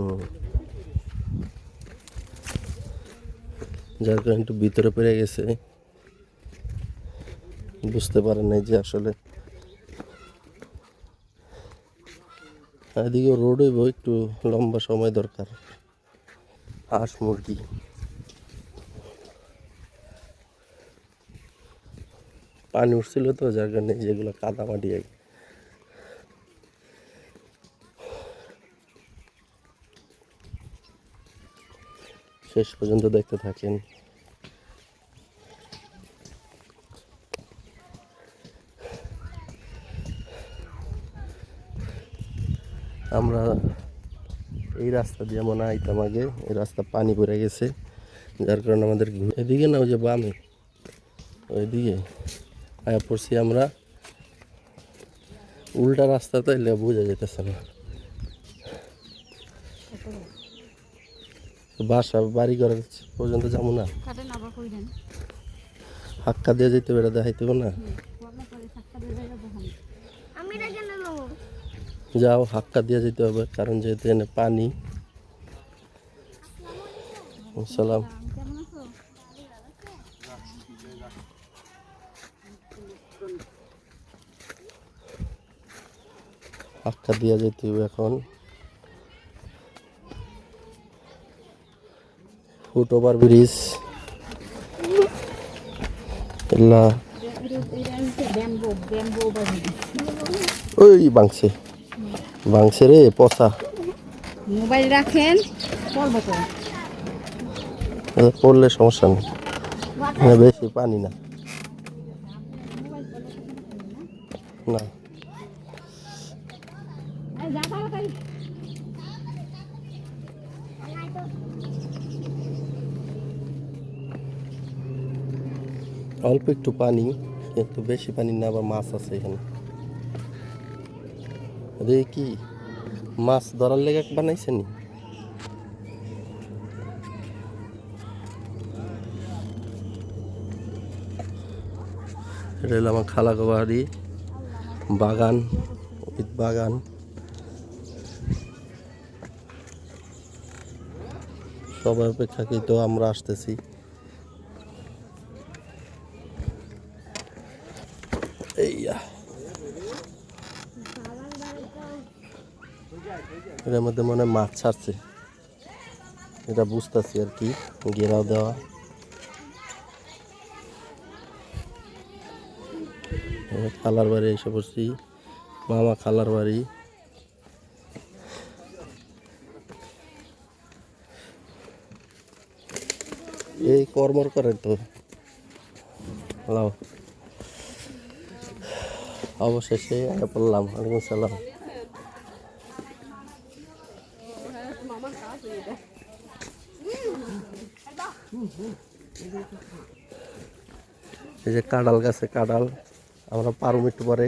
হুম। যার কারণে একটু ভিতরে পেরে গেছে। বুঝতে পারেন নাই যে আসলে। এদিকে রোড হইব একটু লম্বা সময় দরকার। হাঁস, মুরগি। পানি উঠছিল তো, যার কারণে যেগুলো কাদা মাটি শেষ পর্যন্ত দেখতে থাকেন। আমরা এই রাস্তা দিয়ে মনে আইতাম আগে, এই রাস্তা পানি পড়ে গেছে, যার কারণে আমাদের এদিকে না, ওই যে বামে, ওইদিকে আয়া পড়ছি আমরা। উল্টা রাস্তা তাইলে বোঝা যেতেছে না। বাসা বাড়ি ঘরের পর্যন্ত যাব না। হাক্কা দিয়ে যেতে বেড়া দেখাইতে না। যাও হাক্কা দিয়ে যেতে হবে কারণ যেহেতু এনে পানি। সালাম। হাক্কা দিয়ে যেতে হবে এখন। Foot over bridge. ওই বাংছে। বাংছে রে পচা। মোবাইল রাখেন পড়লে সমস্যা নেই। না বেশি পানি না। না যা তাড়াতাড়ি অল্প একটু পানি, কিন্তু বেশি পানি না, আবার মাছ আছে এখানে। আরে কি মাছ ধরার লেগে বানাইছে নি? এটা হলো আমার খালা বাড়ি বাগান বাগান। সবাই অপেক্ষাকৃত, আমরা আসতেছি। এইয়া। এটার মধ্যে মনে মাছ ছাড়ছে। এটা বুঝতেছি আর কি ঘেরাও দেওয়া। খালার বাড়ি এসে পড়ছি, মামা খালার বাড়ি। এই কর্মর করে তো। লাও অবশেষে পড়লাম ওয়ালাইকুম সালাম এই যে কাঁঠাল গাছে কাঁঠাল, আমরা পারুম একটু পরে।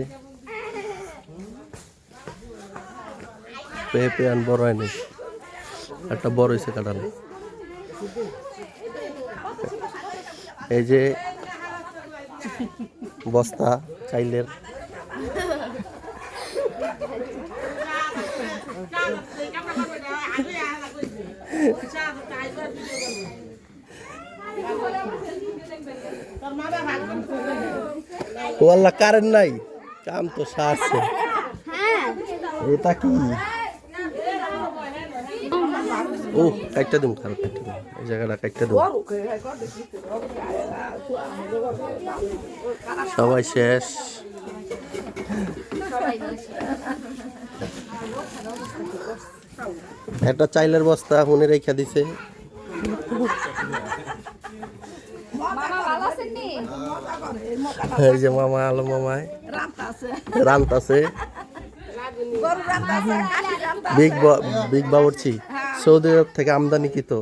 পেয়ে পেয়ে বড় হয়নি, একটা বড় হয়েছে কাঁঠাল। এই যে বস্তা, চাইলের। ও আল্লাহ, কারেন্ট নাই। কাম তো সারছে। এটা কি? ও কাইটটা দিম খারাপ এই জায়গাটা কাইটটা দিম সবাই শেষ। একটা চাইলের বস্তা হুনে রেখা দিছে। এই যে মামা আলো মামায় রান্ত আছে। বিগ বা- বিগ বাবুর্চি। সৌদি আরব থেকে আমদানি কি তো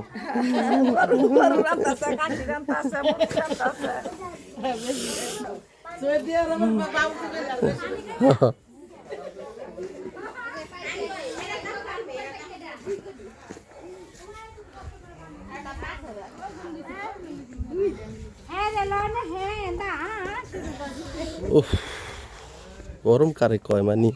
হ্যাঁ রে লনে হ্যাঁ দা গরম কারে কয় মানি?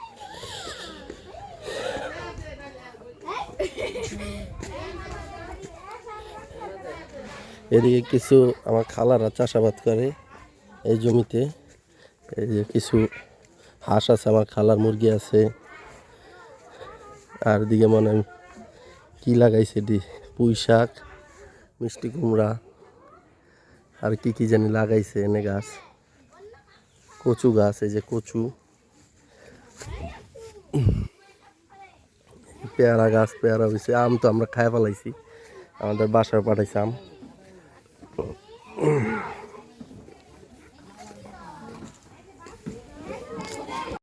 এদিকে কিছু আমার খালারা চাষাবাদ করে এই জমিতে। এই যে কিছু হাঁস আছে, আমার খালার মুরগি আছে। আর দিকে মনে হয় কি লাগাইছে দি পুঁই শাক, মিষ্টি কুমড়া। আর কি কি জানি লাগাইছে এনে গাছ। কচু গাছ, এই যে কচু। পেয়ারা গাছ, পেয়ারা হয়েছে আম তো আমরা খাই ফেলাইছি। আমাদের বাসায় পাঠাইছি আম।